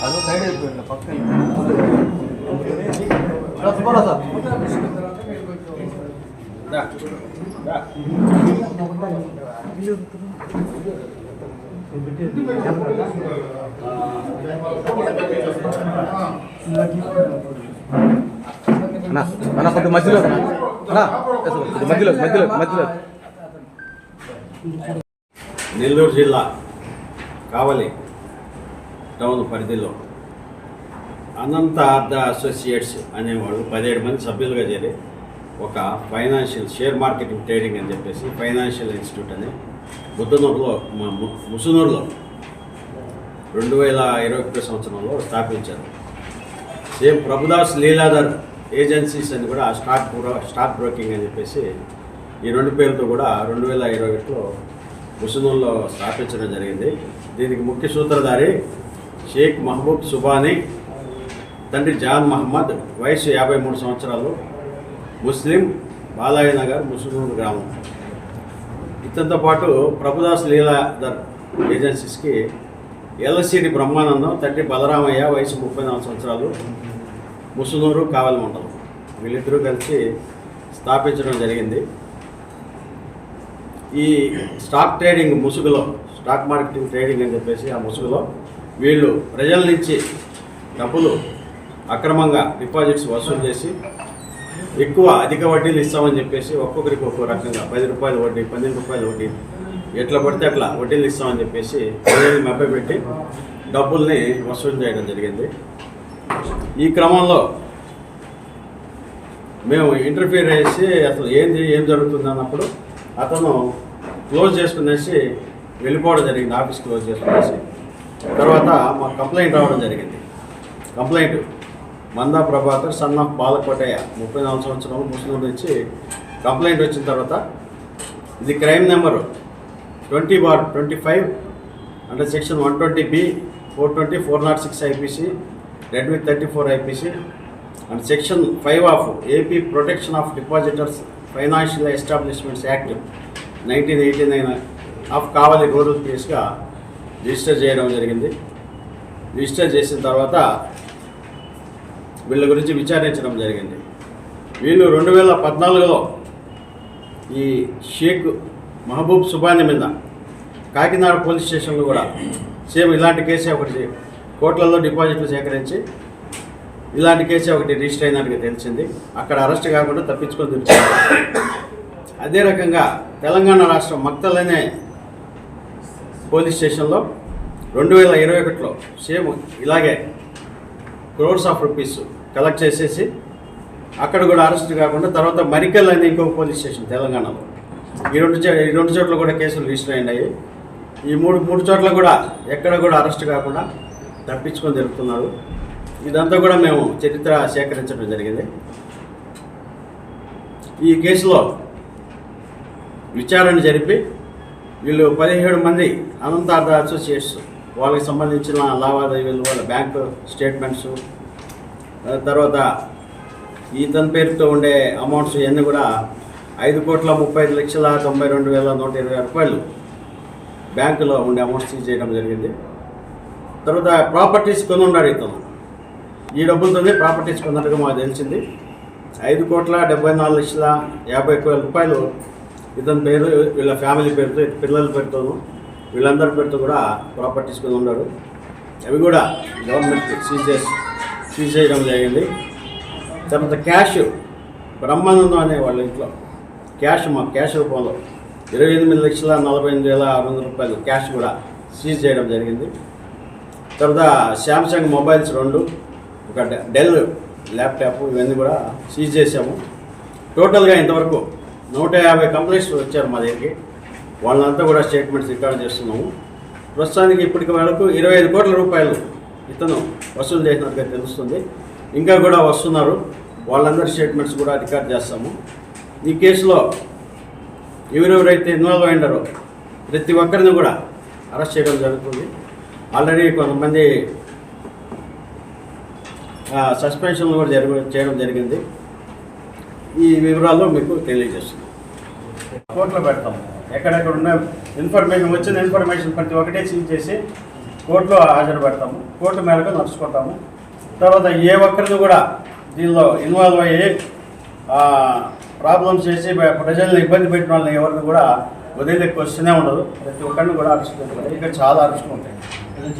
ಅದು ಸೈಡ್ అయిపోయింది పక్కన అన్న అన్న కొద్ది మధ్యలో అన్న అన్న, కొద్ది మధ్యలో మధ్యలో మధ్యలో నెల్లూరు జిల్లా కావలి టౌన్ పరిధిలో. అనంత అర్ధ అసోసియేట్స్ అనేవాళ్ళు పదిహేడు మంది సభ్యులుగా చేరి ఒక ఫైనాన్షియల్ షేర్ మార్కెటింగ్ ట్రేడింగ్ అని చెప్పేసి ఫైనాన్షియల్ ఇన్స్టిట్యూట్ అని బుద్ధనూరులో మా ము- ముసునూరులో రెండు వేల ఇరవై ఒకటి సంవత్సరంలో స్థాపించారు. సేమ్ ప్రభుదాస్ లీలాధర్ ఏజెన్సీస్ అని కూడా స్టాక్ బ్రో స్టాక్ బ్రోకింగ్ అని చెప్పేసి ఈ రెండు పేర్లతో కూడా రెండు వేల ఇరవై ఒకటిలో ముసునూరులో స్థాపించడం జరిగింది. దీనికి ముఖ్య సూత్రధారి షేక్ మహబూబ్ సుబానీ తండ్రి జాన్ మహమ్మద్ వయసు యాభై మూడు సంవత్సరాలు ముస్లిం బాలాయ నగర్ ముసునూరు గ్రామం. ఇతనితో పాటు ప్రభుదాస్ లీలాధర్ ఏజెన్సీస్కి ఎల్ఎస్సిడి బ్రహ్మానందం తండ్రి బలరామయ్య వయసు ముప్పై నాలుగు సంవత్సరాలు ముసునూరు కావలి మండలం. వీళ్ళిద్దరూ కలిసి స్థాపించడం జరిగింది. ఈ స్టాక్ ట్రేడింగ్ ముసుగులో స్టాక్ మార్కెటింగ్ ట్రేడింగ్ అని చెప్పేసి ఆ ముసుగులో వీళ్ళు ప్రజల నుంచి డబ్బులు అక్రమంగా డిపాజిట్స్ వసూలు చేసి ఎక్కువ అధిక వడ్డీలు ఇస్తామని చెప్పేసి ఒక్కొక్కరికి ఒక్కో రకంగా పది రూపాయల వడ్డీ పన్నెండు రూపాయల వడ్డీ. ఎట్లా పడితే అట్లా వడ్డీలు ఇస్తామని చెప్పేసి ప్రజల్ని మభ్యపెట్టి డబ్బుల్ని వసూలు చేయడం జరిగింది. ఈ క్రమంలో మేము ఇంటర్ఫీర్ చేసి అసలు ఏంది ఏం జరుగుతుంది అన్నప్పుడు అతను క్లోజ్ చేసుకునేసి వెళ్ళిపోవడం జరిగింది ఆఫీస్ క్లోజ్ చేసుకునేసి. తర్వాత మాకు కంప్లైంట్ రావడం జరిగింది. Complaint. Manda Prabhakar son of Balakotaiah ముప్పై నాలుగు సంవత్సరాలు ముస్లిం నుంచి కంప్లైంట్ వచ్చిన తర్వాత ఇది crime number twenty bar twenty five అంటే section one twenty B four twenty four nought six IPC read with thirty four IPC and section five of AP protection of depositors financial establishments act nineteen eighty nine of Kavali rural కేసుగా register చేయడం జరిగింది. Register చేసిన తర్వాత వీళ్ళ గురించి విచారించడం జరిగింది. వీళ్ళు రెండు వేల పద్నాలుగులో ఈ షేక్ మహబూబ్ సుబాని మీద కాకినాడ పోలీస్ స్టేషన్లో కూడా సేమ్ ఇలాంటి కేసే ఒకటి కోట్లలో డిపాజిట్లు సేకరించి ఇలాంటి కేసే ఒకటి రిజిస్టర్ అయినట్టుగా తెలిసింది. అక్కడ అరెస్ట్ కాకుండా తప్పించుకొని తిరుగుతున్నారు అదే రకంగా తెలంగాణ రాష్ట్రం మక్తలనే పోలీస్ స్టేషన్లో రెండు వేల ఇరవై ఒకటిలో సేమ్ ఇలాగే క్రోర్స్ ఆఫ్ రూపీస్ కలెక్ట్ చేసేసి అక్కడ కూడా అరెస్ట్ కాకుండా తర్వాత మరికల్ అనే ఇంకొక పోలీస్ స్టేషన్ తెలంగాణలో. ఈ రెండు ఈ రెండు చోట్ల కూడా కేసులు రిజిస్టర్ అయినాయి. ఈ మూడు మూడు చోట్ల కూడా ఎక్కడ కూడా అరెస్ట్ కాకుండా తప్పించుకొని జరుగుతున్నారు ఇదంతా కూడా మేము చరిత్ర సేకరించడం జరిగింది. ఈ కేసులో విచారణ జరిపి వీళ్ళు పదిహేడు మంది అనంతార్థ అసోసియేట్స్ వాళ్ళకి సంబంధించిన లావాదేవీలు వాళ్ళ బ్యాంకు స్టేట్మెంట్స్ తర్వాత ఈతన్ పేరుతో ఉండే అమౌంట్స్ ఇవన్నీ కూడా ఐదు కోట్ల ముప్పై ఐదు లక్షల తొంభై రెండు వేల నూట ఇరవై రూపాయలు బ్యాంకులో ఉండే అమౌంట్స్ సీజ్ చేయడం జరిగింది. తర్వాత ప్రాపర్టీస్ కొని ఉన్నాడు ఇతను. ఈ డబ్బులతోనే ప్రాపర్టీస్ కొన్నట్టుగా మాకు తెలిసింది. ఐదు కోట్ల డెబ్బై నాలుగు లక్షల యాభై ఒక్క వేల రూపాయలు ఇతని పేరు వీళ్ళ ఫ్యామిలీ పేరుతో పిల్లల పేరుతోనూ వీళ్ళందరి పేరుతో కూడా ప్రాపర్టీస్ కొని ఉన్నాడు అవి కూడా గవర్నమెంట్ సీజ్ చేసి సీజ్ చేయడం జరిగింది. తర్వాత క్యాష్ బ్రహ్మానందం అనే వాళ్ళ ఇంట్లో క్యాష్ మా క్యాష్ రూపంలో ఇరవై ఎనిమిది లక్షల నలభై ఎనిమిది వేల ఆరు వందల రూపాయలు క్యాష్ కూడా సీజ్ చేయడం జరిగింది. తర్వాత శాంసంగ్ మొబైల్స్ రెండు ఒక డె- డెల్ ల్యాప్టాప్ ఇవన్నీ కూడా సీజ్ చేసాము టోటల్గా ఇంతవరకు నూట యాభై కంప్లైంట్స్ వచ్చారు మా దగ్గరికి. వాళ్ళంతా కూడా స్టేట్మెంట్స్ రికార్డ్ చేస్తున్నాము. ప్రస్తుతానికి ఇప్పటికి వరకు ఇరవై ఐదు కోట్ల రూపాయలు ఇతను వసూలు చేసినట్టుగా తెలుస్తుంది. ఇంకా కూడా వస్తున్నారు. వాళ్ళందరి స్టేట్మెంట్స్ కూడా రికార్డ్ చేస్తాము. ఈ కేసులో ఎవరెవరైతే ఇన్వాల్వ్ అయినారో ప్రతి ఒక్కరిని కూడా అరెస్ట్ చేయడం జరుగుతుంది. ఆల్రెడీ కొంతమంది సస్పెన్షన్లు కూడా జరగ చేయడం జరిగింది. ఈ వివరాలు మీకు తెలియజేస్తున్నాం. కోర్టులో పెడతాం. ఎక్కడెక్కడ ఉన్న ఇన్ఫర్మేషన్ వచ్చిన ఇన్ఫర్మేషన్ ప్రతి ఒక్కటే సీజ్ చేసి కోర్టులో హాజరు పెడతాము. కోర్టు మేరకు నడుచుకుంటాము. తర్వాత ఏ ఒక్కరిని కూడా దీనిలో ఇన్వాల్వ్ అయ్యి ప్రాబ్లమ్స్ చేసి ప్రజల్ని ఇబ్బంది పెట్టిన వాళ్ళని ఎవరిని కూడా వదిలే క్వశ్చనే ఉండదు. ప్రతి ఒక్కరిని కూడా అరుచుకుంటారు ఇక్కడ చాలా అరుచుకుంటాయి ఉంటాయి.